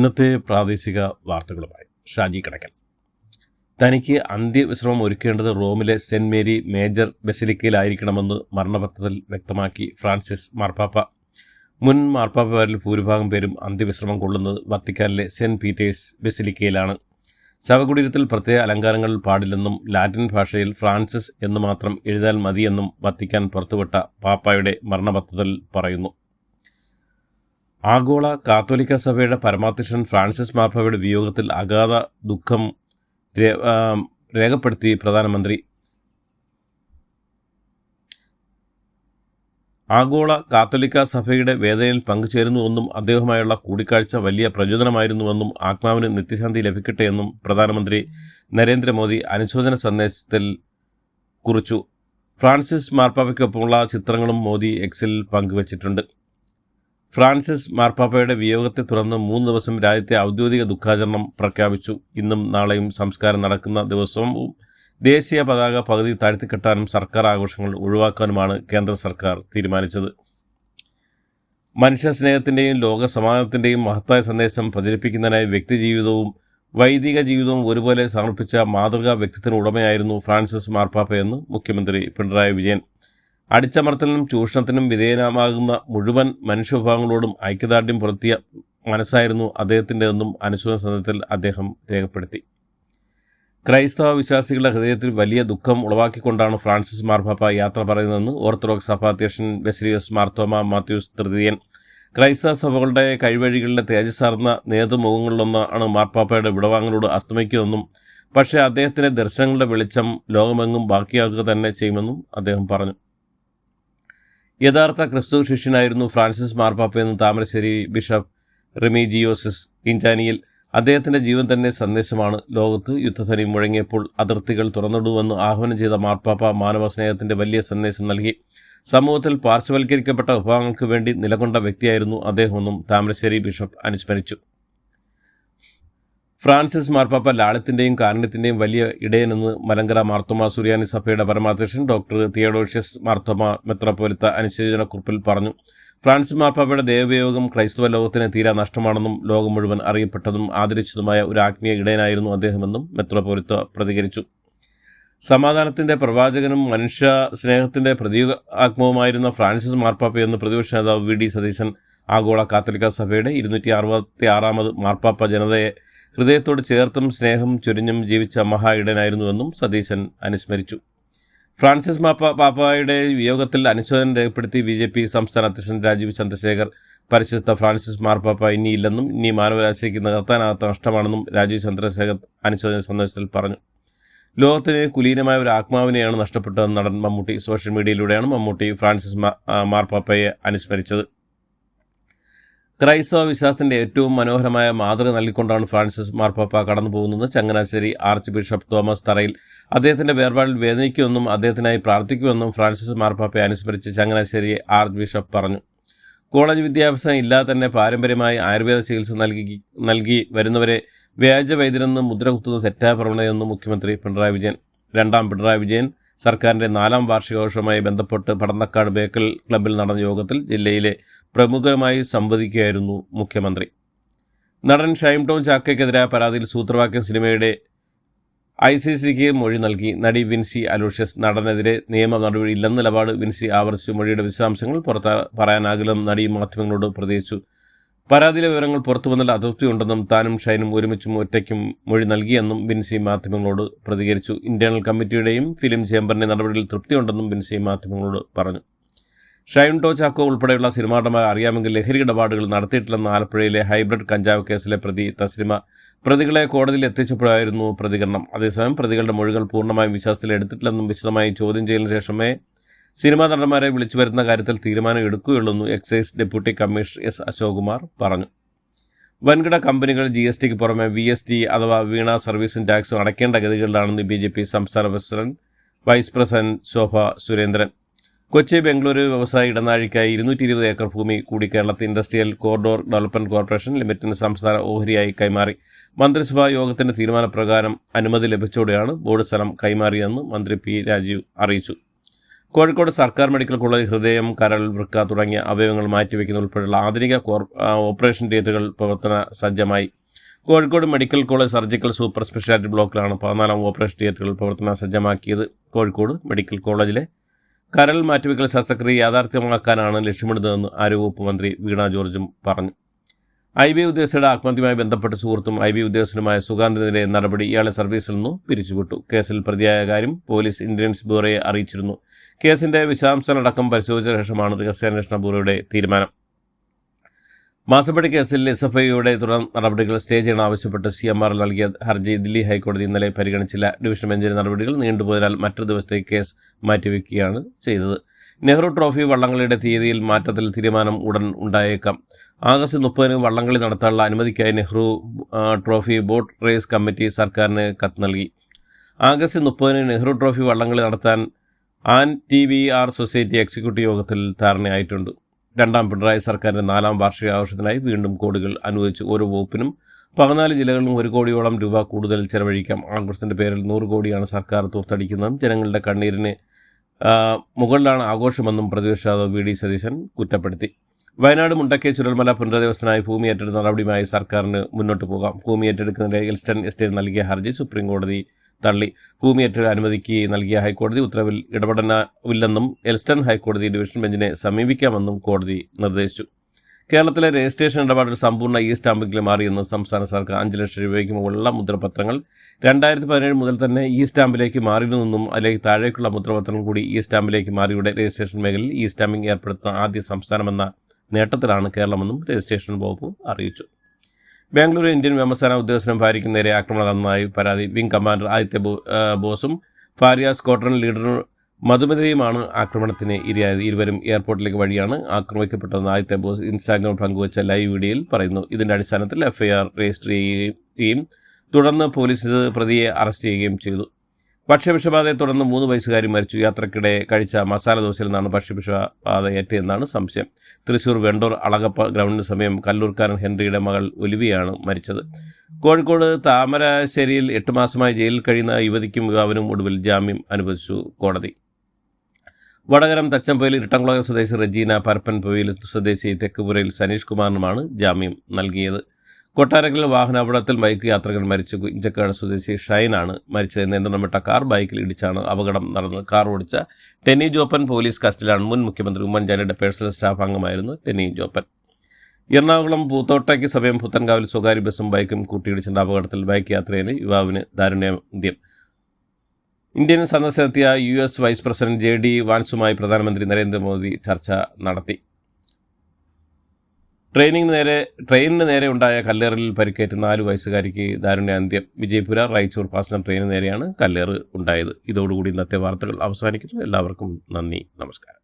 ഇന്നത്തെ പ്രാദേശിക വാർത്തകളുമായി ഷാജി കടക്കൽ. തനിക്ക് അന്ത്യവിശ്രമം ഒരുക്കേണ്ടത് റോമിലെ സെന്റ് മേരി മേജർ ബസിലിക്കയിലായിരിക്കണമെന്ന് മരണപത്രത്തിൽ വ്യക്തമാക്കി ഫ്രാൻസിസ് മാർപ്പാപ്പ. മുൻ മാർപ്പാപ്പമാരിൽ ഭൂരിഭാഗം പേരും അന്ത്യവിശ്രമം കൊള്ളുന്നത് വത്തിക്കാനിലെ സെന്റ് പീറ്റേഴ്സ് ബസിലിക്കയിലാണ്. ശവകുടീരത്തിൽ പ്രത്യേക അലങ്കാരങ്ങൾ പാടില്ലെന്നും ലാറ്റിൻ ഭാഷയിൽ ഫ്രാൻസിസ് എന്ന് മാത്രം എഴുതാൻ മതിയെന്നും വത്തിക്കാൻ പുറത്തുവിട്ട പാപ്പായുടെ മരണപത്രത്തിൽ പറയുന്നു. ആഗോള കാത്തോലിക്ക സഭയുടെ പരമാധ്യക്ഷൻ ഫ്രാൻസിസ് മാർപ്പാവയുടെ വിയോഗത്തിൽ അഗാധ ദുഃഖം രേഖപ്പെടുത്തി പ്രധാനമന്ത്രി. ആഗോള കാത്തോലിക്ക സഭയുടെ വേദനയിൽ പങ്കുചേരുന്നുവെന്നും അദ്ദേഹവുമായുള്ള കൂടിക്കാഴ്ച വലിയ പ്രചോദനമായിരുന്നുവെന്നും ആത്മാവിന് നിത്യശാന്തി ലഭിക്കട്ടെ എന്നും പ്രധാനമന്ത്രി നരേന്ദ്രമോദി അനുശോചന സന്ദേശത്തിൽ കുറിച്ചു. ഫ്രാൻസിസ് മാർപ്പാവയ്ക്കൊപ്പമുള്ള ചിത്രങ്ങളും മോദി എക്സിൽ പങ്കുവച്ചിട്ടുണ്ട്. ഫ്രാൻസിസ് മാർപ്പാപ്പയുടെ വിയോഗത്തെ തുടർന്ന് മൂന്ന് ദിവസം രാജ്യത്തെ ഔദ്യോഗിക ദുഃഖാചരണം പ്രഖ്യാപിച്ചു. ഇന്നും നാളെയും സംസ്കാരം നടക്കുന്ന ദിവസവും ദേശീയ പതാക പകുതി താഴ്ത്തിക്കെട്ടാനും സർക്കാർ ആഘോഷങ്ങൾ ഒഴിവാക്കാനുമാണ് കേന്ദ്ര സർക്കാർ തീരുമാനിച്ചത്. മനുഷ്യ സ്നേഹത്തിന്റെയും ലോക സമാധാനത്തിന്റെയും മഹത്തായ സന്ദേശം പ്രചരിപ്പിക്കുന്നതിനായി വ്യക്തിജീവിതവും വൈദിക ജീവിതവും ഒരുപോലെ സമർപ്പിച്ച മാതൃകാ വ്യക്തിത്വത്തിന് ഉടമയായിരുന്നു ഫ്രാൻസിസ് മാർപ്പാപ്പയെന്ന് മുഖ്യമന്ത്രി പിണറായി വിജയൻ. അടിച്ചമർത്തലിനും ചൂഷണത്തിനും വിധേയനമാകുന്ന മുഴുവൻ മനുഷ്യവിഭാഗങ്ങളോടും ഐക്യദാർഢ്യം പുലർത്തിയ മനസ്സായിരുന്നു അദ്ദേഹത്തിന്റെതെന്നും അനുശോചന സന്ദർഭത്തിൽ അദ്ദേഹം രേഖപ്പെടുത്തി. ക്രൈസ്തവ വിശ്വാസികളുടെ ഹൃദയത്തിൽ വലിയ ദുഃഖം ഉളവാക്കിക്കൊണ്ടാണ് ഫ്രാൻസിസ് മാർപ്പാപ്പ യാത്ര പറയുന്നതെന്ന് ഓർത്തഡോക്സ് സഭാ അധ്യക്ഷൻ ബെസിലിയസ് മാർത്തോമ മാത്യൂസ് തൃതീയൻ ക്രൈസ്തവ സഭകളുടെ കഴിവഴികളിലെ തേജസ്സാർന്ന നേതൃമുഖങ്ങളിലൊന്നാണ് മാർപ്പാപ്പയുടെ വിടവാങ്ങലോട് അസ്തമിക്കുമെന്നും പക്ഷേ അദ്ദേഹത്തിന്റെ ദർശനങ്ങളുടെ വെളിച്ചം ലോകമെങ്ങും ബാക്കിയാക്കുക തന്നെ ചെയ്യുമെന്നും അദ്ദേഹം പറഞ്ഞു. യഥാർത്ഥ ക്രിസ്തു ശിഷ്യനായിരുന്നു ഫ്രാൻസിസ് മാർപ്പാപ്പയെന്ന് താമരശ്ശേരി ബിഷപ്പ് റെമിജിയോസിസ് ഇന്റാനിയിൽ. അദ്ദേഹത്തിന്റെ ജീവൻ തന്നെ സന്ദേശമാണ്. ലോകത്ത് യുദ്ധധനി മുഴങ്ങിയപ്പോൾ അതിർത്തികൾ തുറന്നിടുമെന്ന് ആഹ്വാനം ചെയ്ത മാർപ്പാപ്പ മാനവ സ്നേഹത്തിന്റെ വലിയ സന്ദേശം നൽകി. സമൂഹത്തിൽ പാർശ്വവൽക്കരിക്കപ്പെട്ട വിഭാഗങ്ങൾക്ക് വേണ്ടി നിലകൊണ്ട വ്യക്തിയായിരുന്നു അദ്ദേഹമെന്നും താമരശ്ശേരി ബിഷപ്പ് അനുസ്മരിച്ചു. ഫ്രാൻസിസ് മാർപ്പാപ്പ ലാളിത്തിന്റെയും കാരണത്തിന്റെയും വലിയ ഇടയനെന്ന് മലങ്കര മാർത്തോമ സുറിയാനി സഭയുടെ പരമാധ്യക്ഷൻ ഡോക്ടർ തിയഡോഷ്യസ് മാർത്തോമ മെത്രാപ്പോലിത്ത അനുശോചന കുറിപ്പിൽ പറഞ്ഞു ഫ്രാൻസിസ് മാർപ്പാപ്പയുടെ ദേവയോഗം ക്രൈസ്തവ ലോകത്തിന് തീരാ നഷ്ടമാണെന്നും ലോകം മുഴുവൻ അറിയപ്പെട്ടതും ആദരിച്ചതുമായ ഒരു ആത്മീയ ഇടയനായിരുന്നു അദ്ദേഹമെന്നും മെത്രോപ്പൊലിത്ത പ്രതികരിച്ചു. സമാധാനത്തിന്റെ പ്രവാചകനും മനുഷ്യ സ്നേഹത്തിന്റെ പ്രതീകാത്മവുമായിരുന്ന ഫ്രാൻസിസ് മാർപ്പാപ്പയെന്ന് പ്രതിപക്ഷ നേതാവ് വി. ഡി. സതീശൻ ആഗോള കാത്തലിക്ക സഭയുടെ ഇരുന്നൂറ്റി അറുപത്തി ആറാമത് മാർപ്പാപ്പ ജനതയെ ഹൃദയത്തോട് ചേർത്തും സ്നേഹം ചൊരിഞ്ഞും ജീവിച്ച മഹാ ഇടനായിരുന്നുവെന്നും സതീശൻ അനുസ്മരിച്ചു. ഫ്രാൻസിസ് മാപ്പ പാപ്പായുടെ വിയോഗത്തിൽ അനുശോചനം രേഖപ്പെടുത്തി ബി ജെ പി സംസ്ഥാന അധ്യക്ഷൻ രാജീവ് ചന്ദ്രശേഖർ പരിശുദ്ധ ഫ്രാൻസിസ് മാർപ്പാപ്പ ഇനിയില്ലെന്നും ഇനി മാനവരാശിക്ക് നികത്താനാകാത്ത നഷ്ടമാണെന്നും രാജീവ് ചന്ദ്രശേഖർ അനുശോചന സന്ദേശത്തിൽ പറഞ്ഞു. ലോകത്തിന് കുലീനമായ ഒരു ആത്മാവിനെയാണ് നഷ്ടപ്പെട്ടതെന്ന് നടൻ മമ്മൂട്ടി സോഷ്യൽ മീഡിയയിലൂടെയാണ് മമ്മൂട്ടി ഫ്രാൻസിസ് മാർപ്പാപ്പയെ അനുസ്മരിച്ചത്. ക്രൈസ്തവ വിശ്വാസത്തിന്റെ ഏറ്റവും മനോഹരമായ മാതൃക നൽകിക്കൊണ്ടാണ് ഫ്രാൻസിസ് മാർപ്പാപ്പ കടന്നു പോകുന്നത് ചങ്ങനാശ്ശേരി ആർച്ച് ബിഷപ്പ് തോമസ് തറയിൽ. അദ്ദേഹത്തിന്റെ വേർപാടിൽ വേദനിക്കുമെന്നും അദ്ദേഹത്തിനായി പ്രാർത്ഥിക്കുമെന്നും ഫ്രാൻസിസ് മാർപ്പാപ്പയെ അനുസ്മരിച്ച് ചങ്ങനാശ്ശേരി ആർച്ച് ബിഷപ്പ് പറഞ്ഞു. കോളേജ് വിദ്യാഭ്യാസം ഇല്ലാതെ തന്നെ പാരമ്പര്യമായി ആയുർവേദ ചികിത്സ നൽകി നൽകി വരുന്നവരെ വ്യാജ വൈദ്യരെന്ന് മുദ്ര കുത്തുന്നത് തെറ്റായ പ്രവണതയെന്ന് മുഖ്യമന്ത്രി പിണറായി വിജയൻ. രണ്ടാം പിണറായി വിജയൻ സർക്കാരിന്റെ നാലാം വാർഷികാഘോഷവുമായി ബന്ധപ്പെട്ട് പടന്നക്കാട് ബേക്കൽ ക്ലബ്ബിൽ നടന്ന യോഗത്തിൽ ജില്ലയിലെ പ്രമുഖരുമായി സംവദിക്കുകയായിരുന്നു മുഖ്യമന്ത്രി. നടൻ ഷൈം ടോം ചാക്കയ്ക്കെതിരായ പരാതിയിൽ സൂത്രവാക്യം സിനിമയുടെ ഐ സി സിക്ക് മൊഴി നൽകി. നടി വിൻസി അലൂഷ്യസ് നടനെതിരെ നിയമ നടപടി ഇല്ലെന്ന നിലപാട് വിൻസി ആവർത്തിച്ചു. മൊഴിയുടെ വിശദാംശങ്ങൾ പുറത്ത് പറയാനാകില്ലെന്ന് നടി മാധ്യമങ്ങളോട് പ്രതികരിച്ചു പരാതിയിലെ വിവരങ്ങൾ പുറത്തു വന്നാൽ അതൃപ്തി ഉണ്ടെന്നും താനും ഷൈനും ഒരുമിച്ചും ഒറ്റയ്ക്കും മൊഴി നൽകിയെന്നും ബിൻസി മാധ്യമങ്ങളോട് പ്രതികരിച്ചു. ഇന്റേണൽ കമ്മിറ്റിയുടെയും ഫിലിം ചേംബറിന്റെ നടപടിയിൽ തൃപ്തിയുണ്ടെന്നും ബിൻസി മാധ്യമങ്ങളോട് പറഞ്ഞു. ഷൈൻ ടോ ചാക്കോ ഉൾപ്പെടെയുള്ള സിനിമാ നടന്മാർ അറിയാമെങ്കിൽ ലഹരി ഇടപാടുകൾ നടത്തിയിട്ടില്ലെന്ന ആലപ്പുഴയിലെ ഹൈബ്രിഡ് കഞ്ചാവ് കേസിലെ പ്രതി തസ്ലിമ പ്രതികളെ കോടതിയിൽ എത്തിച്ചപ്പോഴായിരുന്നു പ്രതികരണം. അതേസമയം പ്രതികളുടെ മൊഴികൾ പൂർണമായും വിശ്വാസത്തിൽ എടുത്തിട്ടില്ലെന്നും വിശദമായി ചോദ്യം ചെയ്യലിന് ശേഷമേ സിനിമാ നടന്മാരെ വിളിച്ചു വരുന്ന കാര്യത്തിൽ തീരുമാനം എടുക്കുകയുള്ളൂ excise deputy commissioner S Ashok Kumar പറഞ്ഞു. വൻകിട കമ്പനികൾ ജി എസ് ടിക്ക് പുറമെ വി എസ് ടി അഥവാ വീണ സർവീസും ടാക്സും അടയ്ക്കേണ്ട ഗതികളിലാണെന്ന് ബി ജെ പി സംസ്ഥാന president vice president Shobha Surendran. Kochi Bengaluru വ്യവസായ ഇടനാഴിക്കായി ഇരുന്നൂറ്റി ഇരുപത് ഏക്കർ ഭൂമി കൂടി കേരളത്തിൽ ഇൻഡസ്ട്രിയൽ കോറിഡോർ ഡെവലപ്മെന്റ് കോർപ്പറേഷൻ ലിമിറ്റഡിന് സംസ്ഥാന ഓഹരിയായി കൈമാറി. മന്ത്രിസഭാ യോഗത്തിന്റെ തീരുമാനപ്രകാരം അനുമതി ലഭിച്ചോടെയാണ് ബോർഡ് സ്ഥലം കൈമാറിയതെന്ന് മന്ത്രി പി രാജീവ് അറിയിച്ചു. കോഴിക്കോട് സർക്കാർ മെഡിക്കൽ കോളേജ് ഹൃദയം കരൾ വൃക്ക തുടങ്ങിയ അവയവങ്ങൾ മാറ്റിവെക്കുന്ന ഉൾപ്പെടെയുള്ള ആധുനിക ഓപ്പറേഷൻ തിയേറ്ററുകൾ പ്രവർത്തന സജ്ജമായി. Kozhikode medical college surgical super speciality ബ്ലോക്കിലാണ് പതിനാലാം ഓപ്പറേഷൻ തിയേറ്ററുകൾ പ്രവർത്തന സജ്ജമാക്കിയത്. കോഴിക്കോട് മെഡിക്കൽ കോളേജിലെ കരൾ മാറ്റിവെക്കൽ ശസ്ത്രക്രിയ യാഥാർത്ഥ്യമാക്കാനാണ് ലക്ഷ്യമിടുന്നതെന്ന് ആരോഗ്യവകുപ്പ് മന്ത്രി വീണ ജോർജും പറഞ്ഞു. ഐ ബി ഉദ്യോഗസ്ഥരുടെ ആത്മഹത്യയുമായി ബന്ധപ്പെട്ട സുഹൃത്തും ഐ ബി ഉദ്യോഗസ്ഥനുമായ സുഗാന്തിനെതിരെ നടപടി ഇയാളെ സർവീസിൽ നിന്നു പിരിച്ചുവിട്ടു. കേസിൽ പ്രതിയായ കാര്യം പോലീസ് ഇന്റലിജൻസ് ബ്യൂറോയെ അറിയിച്ചിരുന്നു. കേസിന്റെ വിശദാംശങ്ങളടക്കം പരിശോധിച്ച ശേഷമാണ് രഹസ്യാന്വേഷണ ബ്യൂറോയുടെ തീരുമാനം. മാസപ്പടി കേസിൽ എസ് എഫ് ഐയുടെ തുടർ നടപടികൾ സ്റ്റേ ചെയ്യണം ആവശ്യപ്പെട്ട് സി എം ആർ നൽകിയ ഹർജി ദില്ലി ഹൈക്കോടതി ഇന്നലെ പരിഗണിച്ചില്ല. ഡിവിഷൻ ബെഞ്ചിന്റെ നടപടികൾ നീണ്ടുപോയതിനാൽ മറ്റൊരു ദിവസത്തേക്ക് കേസ് മാറ്റിവെക്കുകയാണ് ചെയ്തത്. നെഹ്റു ട്രോഫി വള്ളംകളിയുടെ തീയതിയിൽ മാറ്റത്തിൽ തീരുമാനം ഉടൻ ഉണ്ടായേക്കാം. ആഗസ്റ്റ് മുപ്പതിന് വള്ളംകളി നടത്താനുള്ള അനുമതിക്കായി Nehru trophy boat race committee സർക്കാരിന് കത്ത് നൽകി. ആഗസ്റ്റ് മുപ്പതിന് നെഹ്റു ട്രോഫി വള്ളംകളി നടത്താൻ N T V R society executive യോഗത്തിൽ ധാരണയായിട്ടുണ്ട്. രണ്ടാം പിണറായി സർക്കാരിന്റെ നാലാം വാർഷികാഘോഷത്തിനായി വീണ്ടും കോടികൾ അനുവദിച്ചു ഓരോ വകുപ്പിനും പതിനാല് ജില്ലകളിലും ഒരു കോടിയോളം രൂപ കൂടുതൽ ചെലവഴിക്കാം. ആഘോഷത്തിന്റെ പേരിൽ നൂറ് കോടിയാണ് സർക്കാർ തൂർത്തടിക്കുന്നതും ജനങ്ങളുടെ കണ്ണീരിന് മുകളിലാണ് ആഘോഷമെന്നും പ്രതിപക്ഷ നേതാവ് വി ഡി സതീശൻ കുറ്റപ്പെടുത്തി. വയനാട് മുണ്ടക്കെ ചുരൽമല പുനരധിവസനായി ഭൂമി ഏറ്റെടുത്ത നടപടിയുമായി സർക്കാരിന് മുന്നോട്ട് പോകാം. ഭൂമി ഏറ്റെടുക്കുന്നതിന് എൽസ്റ്റൺ എസ്റ്റേറ്റ് നൽകിയ ഹർജി സുപ്രീം കോടതി തള്ളി. ഭൂമി ഏറ്റെടുക്കാൻ അനുമതിക്ക് നൽകിയ ഹൈക്കോടതി ഉത്തരവിൽ ഇടപെടാനില്ലെന്നും എൽസ്റ്റൺ ഹൈക്കോടതി ഡിവിഷൻ ബെഞ്ചിനെ സമീപിക്കാമെന്നും കോടതി നിർദ്ദേശിച്ചു. കേരളത്തിലെ രജിസ്ട്രേഷൻ ഇടപാടിൽ സമ്പൂർണ ഇ സ്റ്റാമ്പിംഗിൽ മാറിയെന്ന് സംസ്ഥാന സർക്കാർ അഞ്ച് ലക്ഷം രൂപയ്ക്ക് മുകളിലുള്ള മുദ്രപത്രങ്ങൾ രണ്ടായിരത്തി പതിനേഴ് മുതൽ തന്നെ ഇ സ്റ്റാമ്പിലേക്ക് മാറിയിരുന്നെന്നും അതിലേക്ക് താഴേക്കുള്ള മുദ്രപത്രങ്ങൾ കൂടി ഇ സ്റ്റാമ്പിലേക്ക് മാറിയുടെ രജിസ്ട്രേഷൻ മേഖലയിൽ ഇ സ്റ്റാമ്പിംഗ് ഏർപ്പെടുത്തുന്ന ആദ്യ സംസ്ഥാനമെന്ന നേട്ടത്തിലാണ് കേരളമെന്നും രജിസ്ട്രേഷൻ വകുപ്പ് അറിയിച്ചു. ബാംഗ്ലൂർ ഇന്ത്യൻ വ്യോമസേന ഉദ്യോഗസ്ഥനും ഭാര്യയ്ക്കും നേരെ ആക്രമണം നടന്നതായി പരാതി വിംഗ് കമാൻഡർ ആദിത്യ ബോസും ഫാരിയ സ്ക്വാഡ്രൺ ലീഡർ മധുമതിയുമാണ് ആക്രമണത്തിന് ഇരയായത്. ഇരുവരും എയർപോർട്ടിലേക്ക് വഴിയാണ് ആക്രമിക്കപ്പെട്ടതെന്ന് ആദ്യത്തെ ബോസ് ഇൻസ്റ്റാഗ്രാം പങ്കുവച്ച ലൈവ് വീഡിയോയിൽ പറയുന്നു. ഇതിന്റെ അടിസ്ഥാനത്തിൽ എഫ്ഐആർ രജിസ്റ്റർ ചെയ്യുകയും തുടർന്ന് പോലീസ് പ്രതിയെ അറസ്റ്റ് ചെയ്യുകയും ചെയ്തു. ഭക്ഷ്യവിഷബാധയെ തുടർന്ന് മൂന്ന് വയസ്സുകാരി മരിച്ചു. യാത്രക്കിടെ കഴിച്ച മസാല ദോശയിൽ നിന്നാണ് ഭക്ഷ്യവിഷബാധ ഏറ്റെന്നാണ് സംശയം. തൃശൂർ വെണ്ടൂർ അളകപ്പ ഗ്രൗണ്ടിന് സമയം കല്ലൂർക്കാരൻ ഹെൻറിയുടെ മകൾ ഒലിവിയാണ് മരിച്ചത്. കോഴിക്കോട് താമരശ്ശേരിയിൽ എട്ട് മാസമായി ജയിലിൽ കഴിയുന്ന യുവതിക്കും യുവാവിനും ഒടുവിൽ ജാമ്യം അനുവദിച്ചു കോടതി. വടകരം തച്ചമ്പയിൽ ഇരട്ടംകുളം സ്വദേശി റജീന പരപ്പൻപൊയിൽ സ്വദേശി തെക്കുപുരയിൽ സനീഷ് കുമാറിനുമാണ് ജാമ്യം നൽകിയത്. കൊട്ടാരക്കൽ വാഹനാപകടത്തിൽ ബൈക്ക് യാത്രികൻ മരിച്ചു. ഇഞ്ചക്കാട് സ്വദേശി ഷൈനാണ് മരിച്ചത്. നിയന്ത്രണം വിട്ട കാർ ബൈക്കിൽ ഇടിച്ചാണ് അപകടം നടന്നത്. കാർ ഓടിച്ച ടെന്നി ജോപ്പൻ പോലീസ് കസ്റ്റഡിയിലാണ് മുൻ മുഖ്യമന്ത്രി ഉമ്മൻചാണ്ടിയുടെ പേഴ്സണൽ സ്റ്റാഫ് അംഗമായിരുന്നു ടെന്നി ജോപ്പൻ. എറണാകുളം പൂത്തോട്ടയ്ക്ക് സമയം പുത്തൻകാവിൽ സ്വകാര്യ ബസ്സും ബൈക്കും കൂട്ടിയിടിച്ചിട്ടുണ്ട് അപകടത്തിൽ ബൈക്ക് യാത്രയിൽ യുവാവിന് ദാരുണ്യാന്ത്യം Indian സന്ദർശനത്തിയ U S vice president J D വാൻസുമായി പ്രധാനമന്ത്രി നരേന്ദ്രമോദി ചർച്ച നടത്തി. ട്രെയിനിന് നേരെ ട്രെയിനിന് നേരെ ഉണ്ടായ കല്ലേറിൽ പരിക്കേറ്റ നാല് വയസ്സുകാരിക്ക് ദാരുണ്യ അന്ത്യം. വിജയപുര റായ്ചൂർ പാസഞ്ചർ ട്രെയിനിന് നേരെയാണ് കല്ലേറ് ഉണ്ടായത്. ഇതോടുകൂടി ഇന്നത്തെ വാർത്തകൾ അവസാനിക്കുന്നു. എല്ലാവർക്കും നന്ദി നമസ്കാരം.